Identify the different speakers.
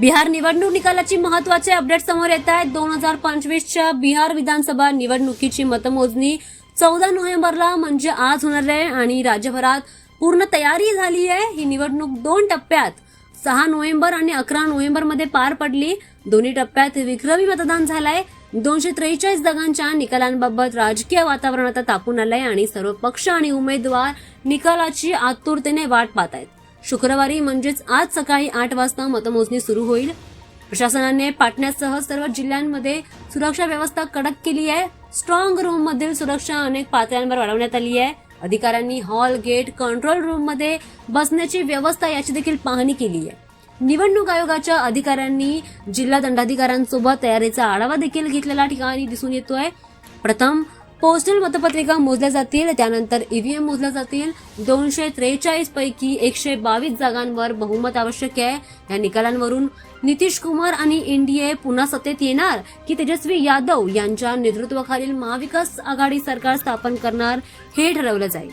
Speaker 1: बिहार निवडणूक निकालाची महत्त्वाचे अपडेट समोर येत आहेत. दोन हजार पंचवीसच्या बिहार विधानसभा निवडणुकीची मतमोजणी चौदा नोव्हेंबरला म्हणजे आज होणार आहे आणि राज्यभरात पूर्ण तयारी झाली आहे. ही निवडणूक दोन टप्प्यात सहा नोव्हेंबर आणि अकरा नोव्हेंबरमध्ये पार पडली. दोन्ही टप्प्यात विक्रमी मतदान झालंय. दोनशे त्रेचाळीस जागांच्या निकालांबाबत राजकीय वातावरण आता तापून आलंय आणि सर्व पक्ष आणि उमेदवार निकालाची आतुरतेने वाट पाहत आहेत. शुक्रवारी म्हणजेच आज सकाळी आठ वाजता मतमोजणी सुरू होईल. प्रशासनाने पाटण्यासह सर्व जिल्ह्यांमध्ये सुरक्षा व्यवस्था कडक केली आहे. स्ट्रॉंग रूम मधील सुरक्षा अनेक पातळ्यांवर वाढवण्यात आली आहे. अधिकाऱ्यांनी हॉल गेट कंट्रोल रूममध्ये बसण्याची व्यवस्था याची देखील पाहणी केली आहे. निवडणूक आयोगाच्या अधिकाऱ्यांनी जिल्हा दंडाधिकाऱ्यांसोबत तयारीचा आढावा देखील घेतलेला ठिकाणी दिसून येतोय. प्रथम पोस्टल मतपत्रिका मोजल्या जातील त्यानंतर ईव्हीएम मोजल्या जातील. दोनशे त्रेचाळीस पैकी एकशे बावीस जागांवर बहुमत आवश्यक आहे. या निकालांवरून नितीश कुमार आणि एनडीए पुन्हा सत्तेत येणार की तेजस्वी यादव यांच्या नेतृत्वाखालील महाविकास आघाडी सरकार स्थापन करणार हे ठरवलं जाईल.